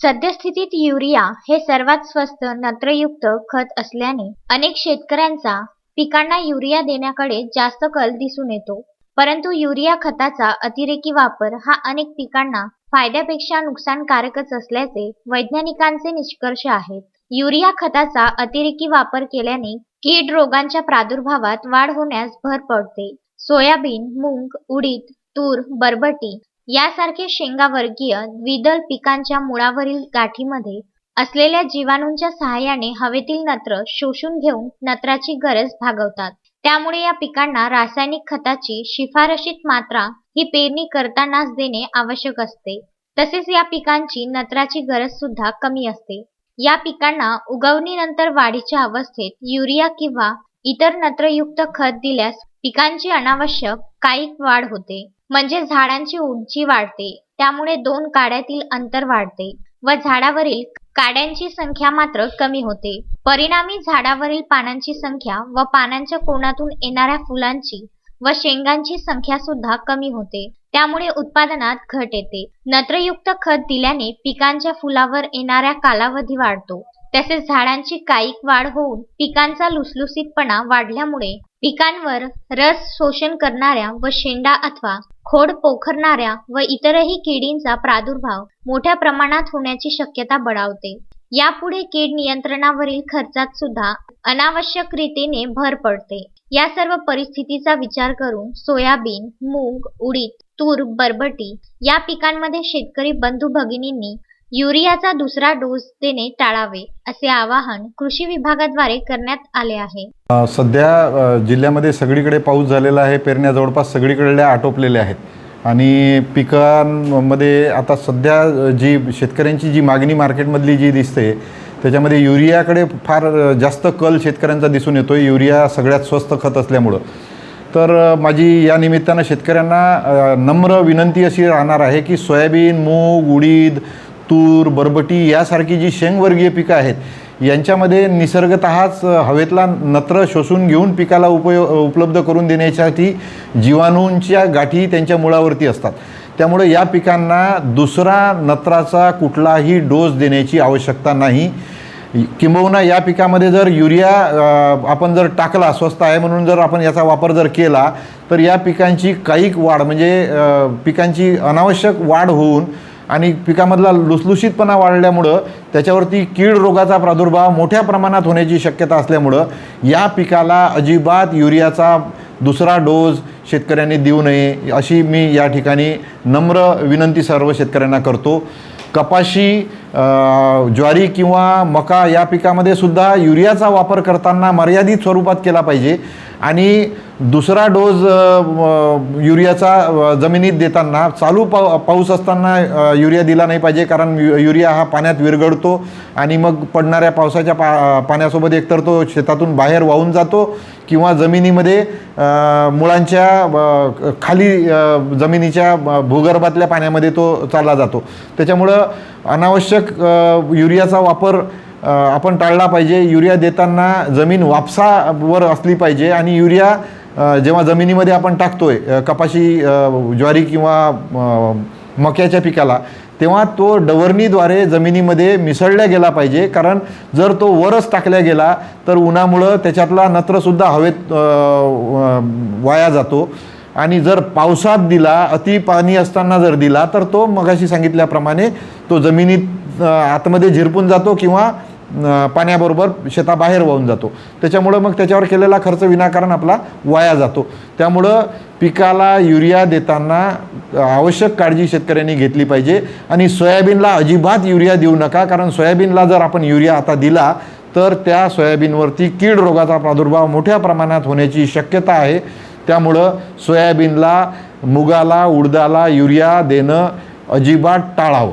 सद्यस्थितीत युरिया हे सर्वात स्वस्त नत्रयुक्त खत असल्याने अनेक शेतकऱ्यांचा पिकांना युरिया देण्याकडे जास्त कल दिसून येतो. परंतु युरिया खताचा अतिरेकी वापर हा अनेक पिकांना फायद्यापेक्षा नुकसानकारकच असल्याचे वैज्ञानिकांचे निष्कर्ष आहेत. युरिया खताचा अतिरेकी वापर केल्याने कीड रोगांच्या प्रादुर्भावात वाढ होण्यास भर पडते. सोयाबीन मूग उडीद तूर बरबटी यासारखे शेंगावर्गीय द्विदल पिकांच्या मुळावरील गाठीमध्ये असलेल्या जीवाणूंच्या सहाय्याने हवेतील नत्र शोषून घेऊन नत्राची गरज भागवतात. त्यामुळे या पिकांना रासायनिक खताची शिफारशीत मात्रा ही पेरणी करतानाच देणे आवश्यक असते. तसेच या पिकांची नत्राची गरज सुद्धा कमी असते. या पिकांना उगवणीनंतर वाढीच्या अवस्थेत युरिया किंवा इतर नत्रयुक्त खत दिल्यास पिकांची अनावश्यक कायिक वाढ होते. म्हणजे झाडांची उंची वाढते. त्यामुळे दोन काड्यातील अंतर वाढते व झाडावरील काड्यांची संख्या मात्र कमी होते. परिणामी झाडावरील पानांची संख्या व पानांच्या कोणातून येणाऱ्या फुलांची व शेंगांची संख्या सुद्धा कमी होते. त्यामुळे उत्पादनात घट येते. नत्रयुक्त खत दिल्याने पिकांच्या फुलावर येणाऱ्या कालावधी वाढतो. तसेच झाडांची कायिक वाढ होऊन पिकांचा लुसलुसीतपणा वाढल्यामुळे पिकांवर रस शोषण करणाऱ्या व शेंडा अथवा खोड पोखरणाऱ्या व इतरही किडींचा प्रादुर्भाव मोठ्या प्रमाणात होण्याची शक्यता बळावते. यापुढे कीड नियंत्रणावरील खर्चात सुद्धा अनावश्यक रीतीने भर पडते. या सर्व परिस्थितीचा विचार करून सोयाबीन मूग उडीद तूर बरबटी या पिकांमध्ये शेतकरी बंधू भगिनींनी युरियाचा दुसरा डोस देणे टाळावे असे आवाहन कृषी विभागाद्वारे करण्यात आले आहे. सध्या जिल्ह्यामध्ये सगळीकडे पाऊस झालेला आहे पेरण्या जवळपास सगळीकडल्या आटोपलेल्या आहेत. आणि पिकांमध्ये आता सध्या जी शेतकऱ्यांची जी मागणी मार्केटमधली जी दिसते त्याच्यामध्ये युरियाकडे फार जास्त कल शेतकऱ्यांचा दिसून येतो युरिया सगळ्यात स्वस्त खत असल्यामुळं. तर माझी या निमित्तानं शेतकऱ्यांना नम्र विनंती अशी राहणार आहे की सोयाबीन मूग उडीद तूर बरबटी यासारखी जी शेंगवर्गीय पिकं आहेत यांच्यामध्ये निसर्गतःच हवेतला नत्र शोषून घेऊन पिकाला उपयो उपलब्ध करून देण्यासाठी जीवाणूंच्या गाठी त्यांच्या मुळावरती असतात. त्यामुळे या पिकांना दुसरा नत्राचा कुठलाही डोस देण्याची आवश्यकता नाही. किंबहुना या पिकामध्ये जर युरिया आपण जर टाकला स्वस्त आहे म्हणून जर आपण याचा वापर जर केला तर या पिकांची काहीक वाढ म्हणजे पिकांची अनावश्यक वाढ होऊन आणि पिकामधला लुसलुशीतपणा वाढल्यामुळं त्याच्यावरती कीड रोगाचा प्रादुर्भाव मोठ्या प्रमाणात होण्याची शक्यता असल्यामुळं या पिकाला अजिबात युरियाचा दुसरा डोस शेतकऱ्यांनी देऊ नये अशी मी या ठिकाणी नम्र विनंती सर्व शेतकऱ्यांना करतो. कपाशी ज्वारी किंवा मका या पिकामध्ये सुद्धा युरियाचा वापर करताना मर्यादित स्वरूपात केला पाहिजे. आणि दुसरा डोस युरियाचा जमिनीत देताना चालू पाऊ पाऊस असताना युरिया दिला नाही पाहिजे कारण यु युरिया हा पाण्यात विरघळतो आणि मग पडणाऱ्या पावसाच्या पा पाण्यासोबत एकतर तो शेतातून बाहेर वाहून जातो किंवा जमिनीमध्ये मुळांच्या खाली जमिनीच्या भूगर्भातल्या पाण्यामध्ये तो चालला जातो. त्याच्यामुळं अनावश्यक अ, युरियाचा वापर आपण टाळला पाहिजे. युरिया देताना जमीन वापसावर असली पाहिजे आणि युरिया जेव्हा जमिनीमध्ये आपण टाकतोय कपाशी ज्वारी किंवा मक्याच्या पिकाला तेव्हा तो डवरणीद्वारे जमिनीमध्ये मिसळल्या गेला पाहिजे. कारण जर तो वरच टाकल्या गेला तर उन्हामुळं त्याच्यातला नत्रसुद्धा हवेत वाया जातो. आणि जर पावसात दिला अति पाणी असताना जर दिला तर तो मगाशी सांगितल्याप्रमाणे तो जमिनीत आतमध्ये झिरपून जातो किंवा पाण्याबरोबर शेताबाहेर वाहून जातो. त्याच्यामुळं मग त्याच्यावर केलेला खर्च विनाकारण आपला वाया जातो. त्यामुळं पिकाला युरिया देताना आवश्यक काळजी शेतकऱ्यांनी घेतली पाहिजे आणि सोयाबीनला अजिबात युरिया देऊ नका कारण सोयाबीनला जर आपण युरिया आता दिला तर त्या सोयाबीनवरती कीड रोगाचा प्रादुर्भाव मोठ्या प्रमाणात होण्याची शक्यता आहे. त्यामुळं सोयाबीनला मुगाला उडदाला युरिया देणं अजिबात टाळावं.